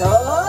So,